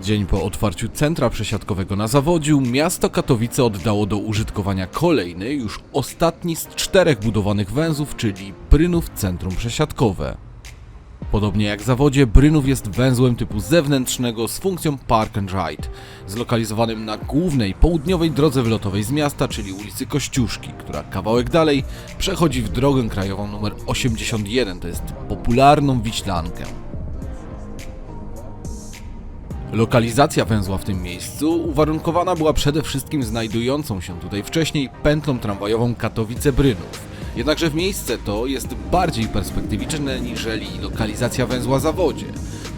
Dzień po otwarciu centra przesiadkowego na Zawodziu, miasto Katowice oddało do użytkowania kolejny, już ostatni z czterech budowanych węzłów, czyli Brynów Centrum Przesiadkowe. Podobnie jak Zawodzie, Brynów jest węzłem typu zewnętrznego z funkcją Park and Ride, zlokalizowanym na głównej południowej drodze wylotowej z miasta, czyli ulicy Kościuszki, która kawałek dalej przechodzi w drogę krajową nr 81, to jest popularną Wiślankę. Lokalizacja węzła w tym miejscu uwarunkowana była przede wszystkim znajdującą się tutaj wcześniej pętlą tramwajową Katowice-Brynów. Jednakże w miejsce to jest bardziej perspektywiczne niżeli lokalizacja węzła Zawodzie,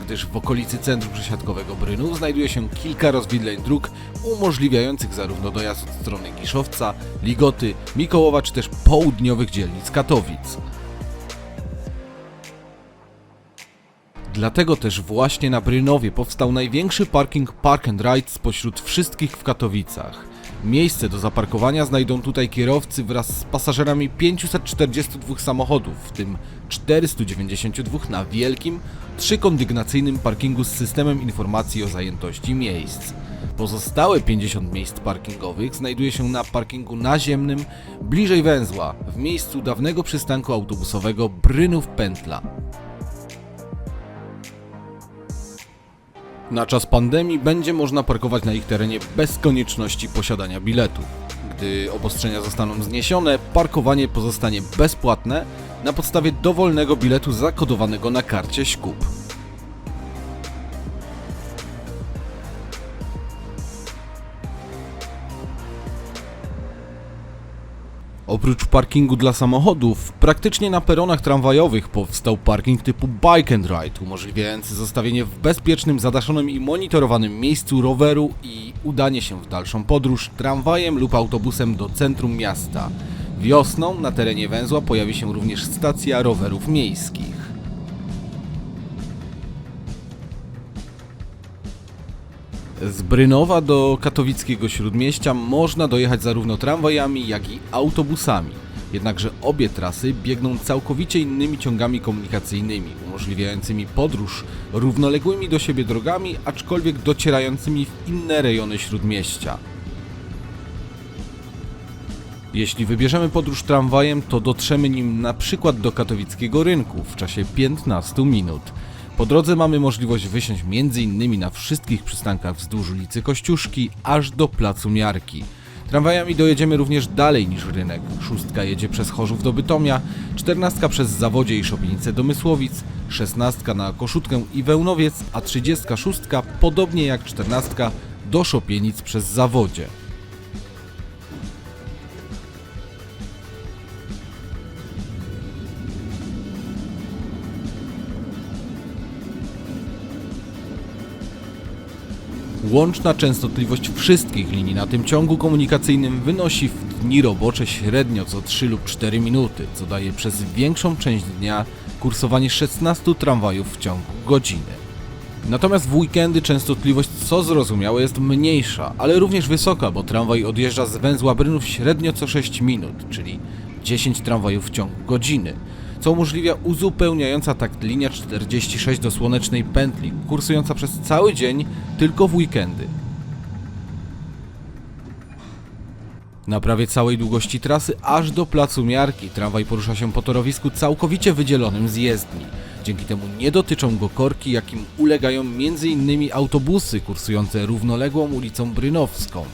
gdyż w okolicy centrum przesiadkowego Brynów znajduje się kilka rozwidleń dróg umożliwiających zarówno dojazd od strony Giszowca, Ligoty, Mikołowa czy też południowych dzielnic Katowic. Dlatego też właśnie na Brynowie powstał największy parking Park and Ride spośród wszystkich w Katowicach. Miejsce do zaparkowania znajdą tutaj kierowcy wraz z pasażerami 542 samochodów, w tym 492 na wielkim, trzykondygnacyjnym parkingu z systemem informacji o zajętości miejsc. Pozostałe 50 miejsc parkingowych znajduje się na parkingu naziemnym, bliżej węzła, w miejscu dawnego przystanku autobusowego Brynów Pętla. Na czas pandemii będzie można parkować na ich terenie bez konieczności posiadania biletu. Gdy obostrzenia zostaną zniesione, parkowanie pozostanie bezpłatne na podstawie dowolnego biletu zakodowanego na karcie ŚKUP. Oprócz parkingu dla samochodów, praktycznie na peronach tramwajowych powstał parking typu Bike and Ride, umożliwiający zostawienie w bezpiecznym, zadaszonym i monitorowanym miejscu roweru i udanie się w dalszą podróż tramwajem lub autobusem do centrum miasta. Wiosną na terenie węzła pojawi się również stacja rowerów miejskich. Z Brynowa do katowickiego śródmieścia można dojechać zarówno tramwajami, jak i autobusami. Jednakże obie trasy biegną całkowicie innymi ciągami komunikacyjnymi, umożliwiającymi podróż równoległymi do siebie drogami, aczkolwiek docierającymi w inne rejony śródmieścia. Jeśli wybierzemy podróż tramwajem, to dotrzemy nim na przykład do katowickiego rynku w czasie 15 minut. Po drodze mamy możliwość wysiąść m.in. na wszystkich przystankach wzdłuż ulicy Kościuszki, aż do placu Miarki. Tramwajami dojedziemy również dalej niż rynek. Szóstka jedzie przez Chorzów do Bytomia, czternastka przez Zawodzie i Szopienicę do Mysłowic, szesnastka na Koszutkę i Wełnowiec, a trzydziestka szóstka, podobnie jak czternastka, do Szopienic przez Zawodzie. Łączna częstotliwość wszystkich linii na tym ciągu komunikacyjnym wynosi w dni robocze średnio co 3 lub 4 minuty, co daje przez większą część dnia kursowanie 16 tramwajów w ciągu godziny. Natomiast w weekendy częstotliwość, co zrozumiałe, jest mniejsza, ale również wysoka, bo tramwaj odjeżdża z węzła Brynów średnio co 6 minut, czyli 10 tramwajów w ciągu godziny, co umożliwia uzupełniająca takt linia 46 do Słonecznej Pętli, kursująca przez cały dzień tylko w weekendy. Na prawie całej długości trasy aż do placu Miarki tramwaj porusza się po torowisku całkowicie wydzielonym z jezdni. Dzięki temu nie dotyczą go korki, jakim ulegają m.in. autobusy kursujące równoległą ulicą Brynowską.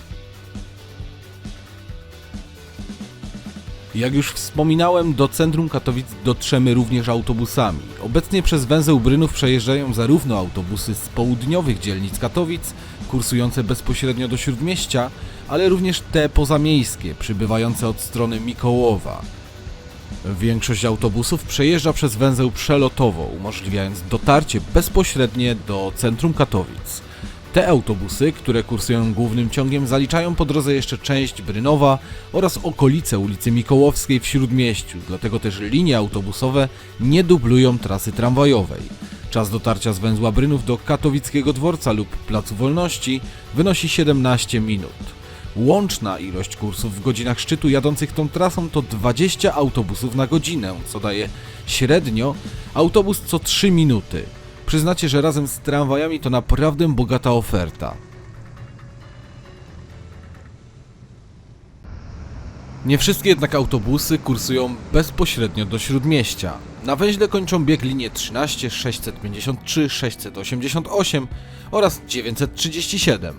Jak już wspominałem, do centrum Katowic dotrzemy również autobusami. Obecnie przez węzeł Brynów przejeżdżają zarówno autobusy z południowych dzielnic Katowic, kursujące bezpośrednio do Śródmieścia, ale również te pozamiejskie, przybywające od strony Mikołowa. Większość autobusów przejeżdża przez węzeł przelotowo, umożliwiając dotarcie bezpośrednie do centrum Katowic. Te autobusy, które kursują głównym ciągiem, zaliczają po drodze jeszcze część Brynowa oraz okolice ulicy Mikołowskiej w Śródmieściu, dlatego też linie autobusowe nie dublują trasy tramwajowej. Czas dotarcia z węzła Brynów do katowickiego dworca lub Placu Wolności wynosi 17 minut. Łączna ilość kursów w godzinach szczytu jadących tą trasą to 20 autobusów na godzinę, co daje średnio autobus co 3 minuty. Przyznacie, że razem z tramwajami to naprawdę bogata oferta. Nie wszystkie jednak autobusy kursują bezpośrednio do śródmieścia. Na węźle kończą bieg linie 13, 653, 688 oraz 937.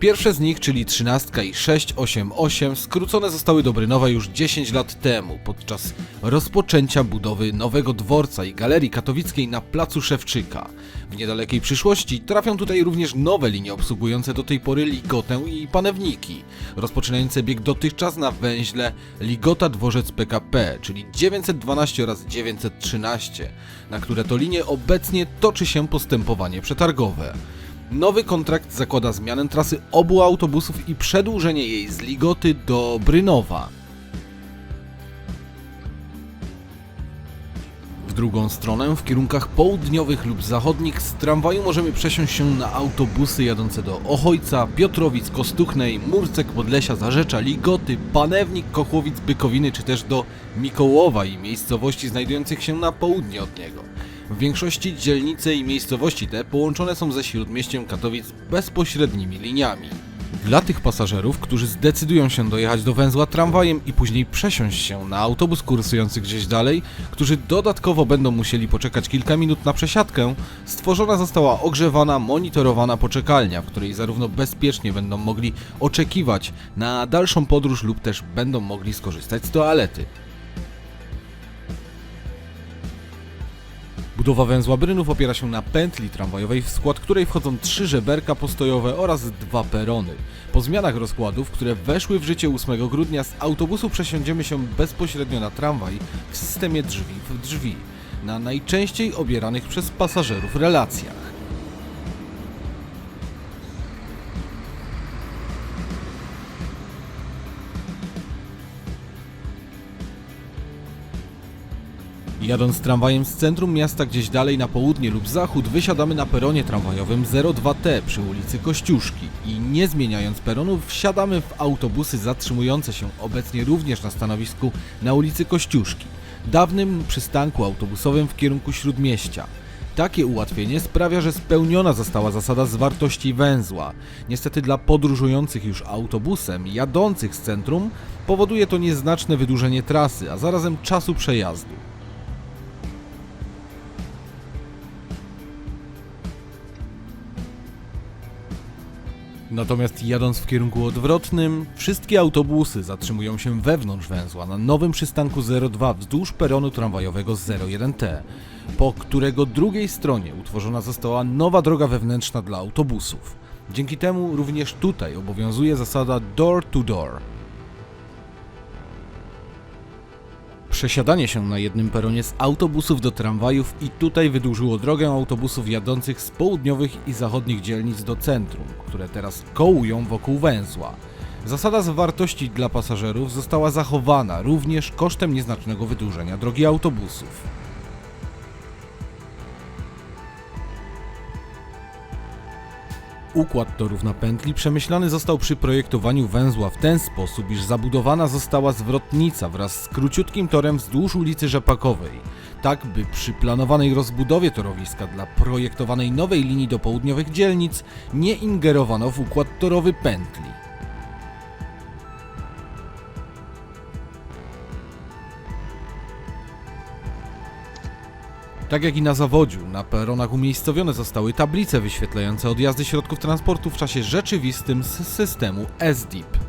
Pierwsze z nich, czyli 13 i 688, skrócone zostały do Brynowa już 10 lat temu, podczas rozpoczęcia budowy nowego dworca i galerii katowickiej na placu Szewczyka. W niedalekiej przyszłości trafią tutaj również nowe linie obsługujące do tej pory Ligotę i Panewniki, rozpoczynające bieg dotychczas na węźle Ligota Dworzec PKP, czyli 912 oraz 913, na które to linie obecnie toczy się postępowanie przetargowe. Nowy kontrakt zakłada zmianę trasy obu autobusów i przedłużenie jej z Ligoty do Brynowa. W drugą stronę, w kierunkach południowych lub zachodnich, z tramwaju możemy przesiąść się na autobusy jadące do Ochojca, Piotrowic, Kostuchnej, Murcek, Podlesia, Zarzecza, Ligoty, Panewnik, Kochłowic, Bykowiny czy też do Mikołowa i miejscowości znajdujących się na południe od niego. W większości dzielnice i miejscowości te połączone są ze śródmieściem Katowic bezpośrednimi liniami. Dla tych pasażerów, którzy zdecydują się dojechać do węzła tramwajem i później przesiąść się na autobus kursujący gdzieś dalej, którzy dodatkowo będą musieli poczekać kilka minut na przesiadkę, stworzona została ogrzewana, monitorowana poczekalnia, w której zarówno bezpiecznie będą mogli oczekiwać na dalszą podróż lub też będą mogli skorzystać z toalety. Budowa węzła Brynów opiera się na pętli tramwajowej, w skład której wchodzą trzy żeberka postojowe oraz dwa perony. Po zmianach rozkładów, które weszły w życie 8 grudnia, z autobusu przesiądziemy się bezpośrednio na tramwaj w systemie drzwi w drzwi, na najczęściej obieranych przez pasażerów relacjach. Jadąc tramwajem z centrum miasta gdzieś dalej na południe lub zachód, wysiadamy na peronie tramwajowym 02T przy ulicy Kościuszki i nie zmieniając peronu, wsiadamy w autobusy zatrzymujące się obecnie również na stanowisku na ulicy Kościuszki, dawnym przystanku autobusowym w kierunku Śródmieścia. Takie ułatwienie sprawia, że spełniona została zasada zwartości węzła. Niestety dla podróżujących już autobusem jadących z centrum powoduje to nieznaczne wydłużenie trasy, a zarazem czasu przejazdu. Natomiast jadąc w kierunku odwrotnym, wszystkie autobusy zatrzymują się wewnątrz węzła na nowym przystanku 02 wzdłuż peronu tramwajowego 01T, po którego drugiej stronie utworzona została nowa droga wewnętrzna dla autobusów. Dzięki temu również tutaj obowiązuje zasada door to door. Przesiadanie się na jednym peronie z autobusów do tramwajów i tutaj wydłużyło drogę autobusów jadących z południowych i zachodnich dzielnic do centrum, które teraz kołują wokół węzła. Zasada zwartości dla pasażerów została zachowana również kosztem nieznacznego wydłużenia drogi autobusów. Układ torów na pętli przemyślany został przy projektowaniu węzła w ten sposób, iż zabudowana została zwrotnica wraz z króciutkim torem wzdłuż ulicy Rzepakowej, tak by przy planowanej rozbudowie torowiska dla projektowanej nowej linii do południowych dzielnic nie ingerowano w układ torowy pętli. Tak jak i na zawodziu, na peronach umiejscowione zostały tablice wyświetlające odjazdy środków transportu w czasie rzeczywistym z systemu SDIP.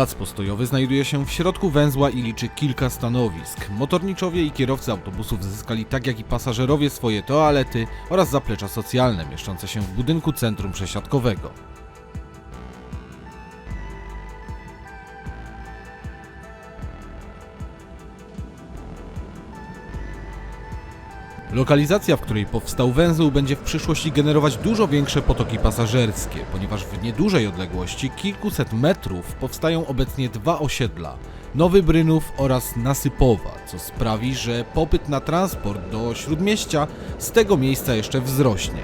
Plac postojowy znajduje się w środku węzła i liczy kilka stanowisk. Motorniczowie i kierowcy autobusów zyskali tak jak i pasażerowie swoje toalety oraz zaplecza socjalne mieszczące się w budynku centrum przesiadkowego. Lokalizacja, w której powstał węzeł, będzie w przyszłości generować dużo większe potoki pasażerskie, ponieważ w niedużej odległości, kilkuset metrów, powstają obecnie dwa osiedla. Nowy Brynów oraz Nasypowa, co sprawi, że popyt na transport do Śródmieścia z tego miejsca jeszcze wzrośnie.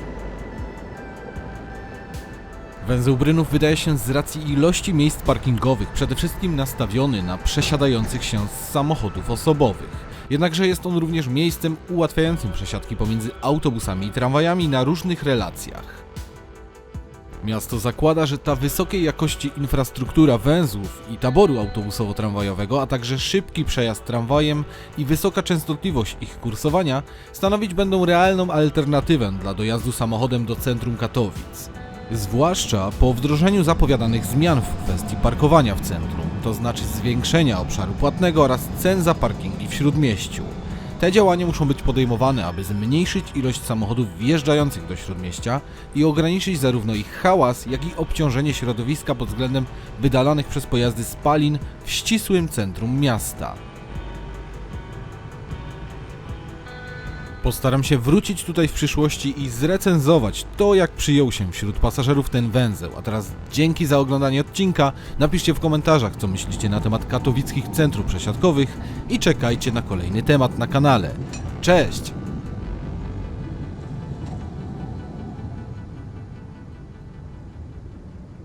Węzeł Brynów wydaje się z racji ilości miejsc parkingowych przede wszystkim nastawiony na przesiadających się z samochodów osobowych. Jednakże jest on również miejscem ułatwiającym przesiadki pomiędzy autobusami i tramwajami na różnych relacjach. Miasto zakłada, że ta wysokiej jakości infrastruktura węzłów i taboru autobusowo-tramwajowego, a także szybki przejazd tramwajem i wysoka częstotliwość ich kursowania stanowić będą realną alternatywę dla dojazdu samochodem do centrum Katowic. Zwłaszcza po wdrożeniu zapowiadanych zmian w kwestii parkowania w centrum, to znaczy zwiększenia obszaru płatnego oraz cen za parkingi w śródmieściu. Te działania muszą być podejmowane, aby zmniejszyć ilość samochodów wjeżdżających do śródmieścia i ograniczyć zarówno ich hałas, jak i obciążenie środowiska pod względem wydalanych przez pojazdy spalin w ścisłym centrum miasta. Postaram się wrócić tutaj w przyszłości i zrecenzować to, jak przyjął się wśród pasażerów ten węzeł. A teraz dzięki za oglądanie odcinka. Napiszcie w komentarzach, co myślicie na temat katowickich centrów przesiadkowych i czekajcie na kolejny temat na kanale. Cześć!